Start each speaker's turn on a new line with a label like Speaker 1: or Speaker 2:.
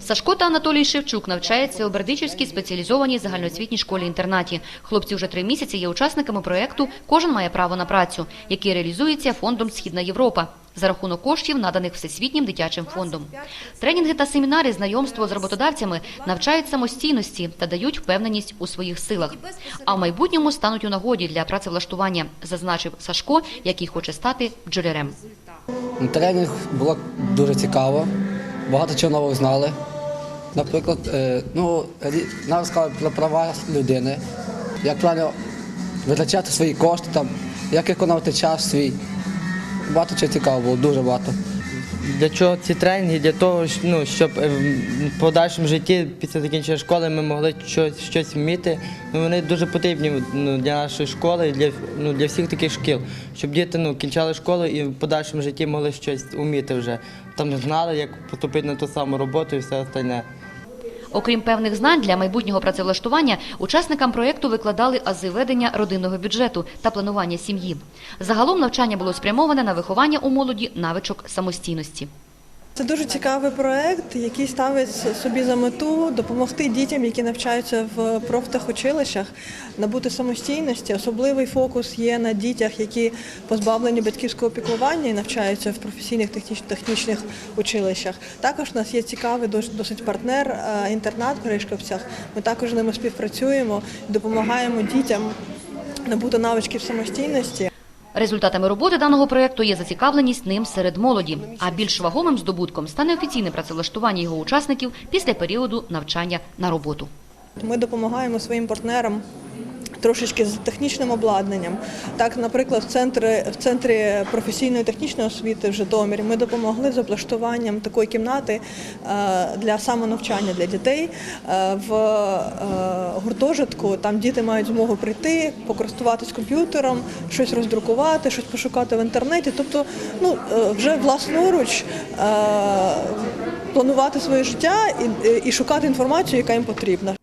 Speaker 1: Сашко та Анатолій Шевчук навчаються у Бердичівській спеціалізованій загальноосвітній школі-інтернаті. Хлопці вже три місяці є учасниками проєкту «Кожен має право на працю», який реалізується фондом «Східна Європа» за рахунок коштів, наданих Всесвітнім дитячим фондом. Тренінги та семінари, знайомство з роботодавцями навчають самостійності та дають впевненість у своїх силах. А в майбутньому стануть у нагоді для працевлаштування, зазначив Сашко, який хоче стати бджолярем.
Speaker 2: Тренінг було дуже цікаво, багато чого нового знали. Наприклад, е, ну, нам сказали про права людини, як правильно витрачати свої кошти, там, як економити час свій. Багато чого цікавого було, дуже багато.
Speaker 3: Для чого ці тренінги? Для того, ну, щоб е, в подальшому житті після закінчення школи ми могли щось, щось вміти. Ну, вони дуже потрібні ну, для нашої школи і для, ну, для всіх таких шкіл, щоб діти ну, кінчали школу і в подальшому житті могли щось вміти вже. Там знали, як поступити на ту саму роботу і все остальне.
Speaker 1: Окрім певних знань для майбутнього працевлаштування, учасникам проєкту викладали ази ведення родинного бюджету та планування сім'ї. Загалом навчання було спрямоване на виховання у молоді навичок самостійності.
Speaker 4: Це дуже цікавий проект, який ставить собі за мету допомогти дітям, які навчаються в профтехучилищах, набути самостійності. Особливий фокус є на дітях, які позбавлені батьківського піклування і навчаються в професійних техніч- технічних училищах. Також у нас є цікавий дос- досить партнер е, інтернат в Гришковцях. Ми також з ними співпрацюємо, допомагаємо дітям набути навичків самостійності.
Speaker 1: Результатами роботи даного проєкту є зацікавленість ним серед молоді, а більш вагомим здобутком стане офіційне працевлаштування його учасників після періоду навчання на роботу.
Speaker 4: Ми допомагаємо своїм партнерам. Трошечки з технічним обладнанням. Так, наприклад, в центрі, в центрі професійної технічної освіти в Житомирі ми допомогли з облаштуванням такої кімнати е, для самонавчання для дітей е, в е, гуртожитку. Там діти мають змогу прийти, покористуватись комп'ютером, щось роздрукувати, щось пошукати в інтернеті. Тобто, ну вже власноруч планувати своє життя і, і шукати інформацію, яка їм потрібна.